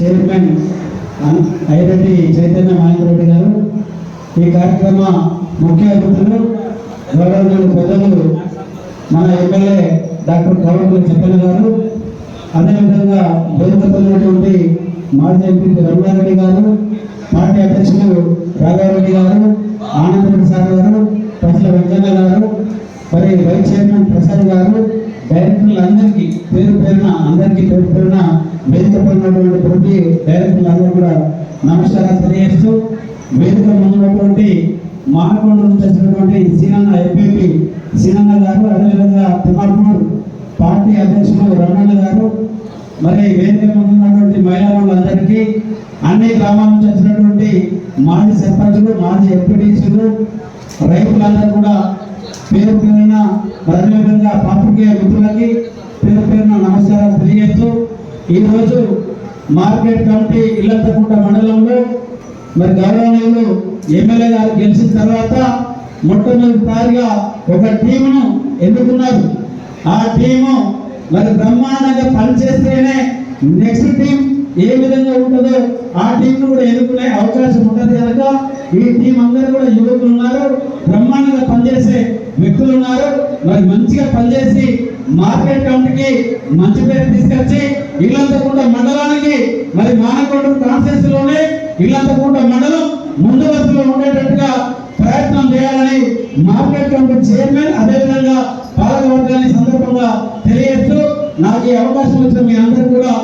Chairman Aireddy Chaitanya Mahendra Reddy గారు. ఈ కార్యక్రమ ముఖ్య అతిథులు గౌరవనీయులు ప్రజలు మన ఎమ్మెల్యే డాక్టర్ కవలపల్లి చెప్పిన గారు అదేవిధంగా వేదికతో మాజీ ఎంపీ రమణారెడ్డి గారు పార్టీ అధ్యక్షులు రాఘారెడ్డి గారు ఆనందరెడ్డి సార్ గారు ప్రజల వెంకన్న గారు మరి వైస్ చైర్మన్ ప్రసాద్ గారు డైరెక్టర్లందరికీ పేరు పేరున అందరికీ పేరు పేరున వేదికపై ఉన్నటువంటి ప్రతి డైరెక్టర్లందరూ కూడా నమస్కారాలు తెలియజేస్తూ వేదిక ఉన్నటువంటి మానకొండ నుంచి వచ్చినటువంటి సీనన్న ఎంపీపీ సీనన్న గారు అదేవిధంగా తిమ్మాపూర్ పార్టీ అధ్యక్షులు రమణ గారు మరి వేదిక ముందు ఉన్నటువంటి మహిళా అన్ని గ్రామాల నుంచి వచ్చినటువంటి మాజీ సర్పంచులు మాజీ ఎంపీటీసీలు రైతులందరూ కూడా పేరు పేరున అదేవిధంగా పాత్రికేయ మిత్రులకి పేరు పేరున నమస్కారాలు తెలియజేస్తూ ఈరోజు మార్కెట్ కమిటీ ఇల్లంతకుంట మండలంలో మరి గౌరవనీయులు ఎమ్మెల్యే గారు గెలిచిన తర్వాత మొట్టమొదటిసారిగా ఒక టీమును ఎన్నుకున్నారు. ఆ టీము మరి బ్రహ్మాండంగా పనిచేస్తేనే నెక్స్ట్ టీం ఏ విధంగా ఉంటుందో ఆ టీంను కూడా ఎన్నుకునే అవకాశం ఉంటుంది ఈ టీం అందరూ కూడా యువకులు ఉన్నారు బ్రహ్మాండంగా పనిచేసే వ్యక్తులు ఉన్నారు. మరి మంచిగా పనిచేసి మార్కెట్ కమిటీకి మంచి పేరు తీసుకొచ్చి ఇల్లంతకుంట మండలానికి మరి మానకొండ కాన్ఫరెన్స్లోనే ఇల్లంతకుంట మండలం ముందు వరుసలో ఉండేటట్టుగా ప్రయత్నం చేయాలని మార్కెట్ కమిటీ చైర్మన్ అదేవిధంగా పాలకవర్గాన్ని సందర్భంగా తెలియజేస్తూ నాకు ఈ అవకాశం వచ్చిన మీ అందరూ కూడా